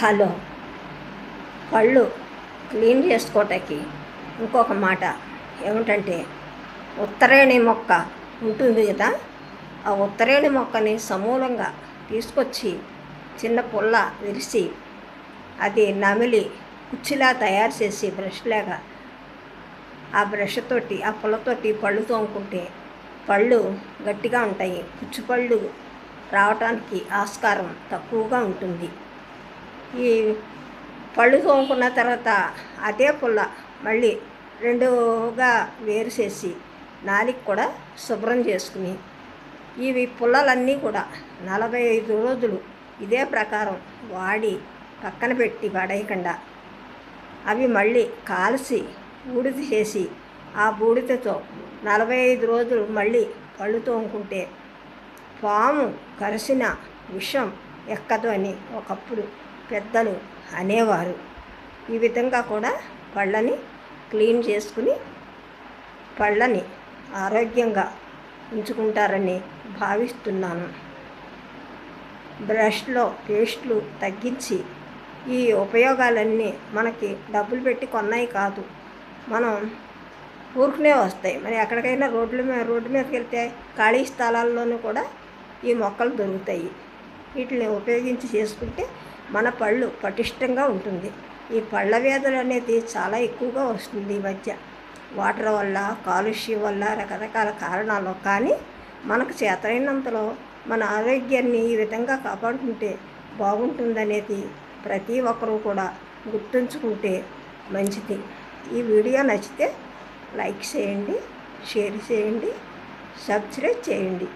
Hello. పళ్ళు clean చేసుకోవటానికి ఇంకొక మాట ఏమిటంటే ఉత్తరేణి మొక్క ఉంటుంది కదా ఆ ఉత్తరేణి మొక్కని సమూలంగా తీసుకొచ్చి చిన్న పుల్ల విరిసి అది నమిలి కుచ్చిలా తయారు చేసి బ్రష్లాగా ఆ బ్రష్ తోటి ఆ పుల్లతోటి పళ్ళు తోముకుంటే పళ్ళు గట్టిగా ఉంటాయి. కుచ్చిపళ్ళు రావటానికి ఆస్కారం తక్కువగా ఉంటుంది. ఈ పళ్ళు తోముకున్న తర్వాత అదే పుల్ల మళ్ళీ రెండుగా వేరు చేసి నాలికి కూడా శుభ్రం చేసుకుని ఇవి పుల్లలన్నీ కూడా నలభై ఐదు రోజులు ఇదే ప్రకారం వాడి పక్కన పెట్టి పడేయకుండా అవి మళ్ళీ కాల్చి బూడిద చేసి ఆ బూడిదతో నలభై ఐదు రోజులు మళ్ళీ పళ్ళు తోముకుంటే పాము కరిసిన విషం ఎక్కదు అని ఒకప్పుడు పెద్దలు అనేవారు. ఈ విధంగా కూడా పళ్ళని క్లీన్ చేసుకుని పళ్ళని ఆరోగ్యంగా ఉంచుకుంటారని భావిస్తున్నాను. బ్రష్లో పేస్ట్లు తగ్గించి ఈ ఉపయోగాలన్నీ మనకి డబ్బులు పెట్టి కొన్నాయి కాదు. మనం ఊరుకునే వస్తాయి. మరి ఎక్కడికైనా రోడ్ల మీద రోడ్డు మీదకి వెళ్తే ఖాళీ స్థలాల్లోనూ కూడా ఈ మొక్కలు దొరుకుతాయి. వీటిని ఉపయోగించి చేసుకుంటే మన పళ్ళు పటిష్టంగా ఉంటుంది. ఈ పళ్ళ వేదన అనేది చాలా ఎక్కువగా వస్తుంది ఈ మధ్య. వాటర్ వల్ల కాలుష్యం వల్ల రకరకాల కారణాలు. కానీ మనకు చేతనైనంతలో మన ఆరోగ్యాన్ని ఈ విధంగా కాపాడుకుంటే బాగుంటుందనేది ప్రతి ఒక్కరూ కూడా గుర్తుంచుకుంటే మంచిది. ఈ వీడియో నచ్చితే లైక్ చేయండి షేర్ చేయండి సబ్స్క్రైబ్ చేయండి.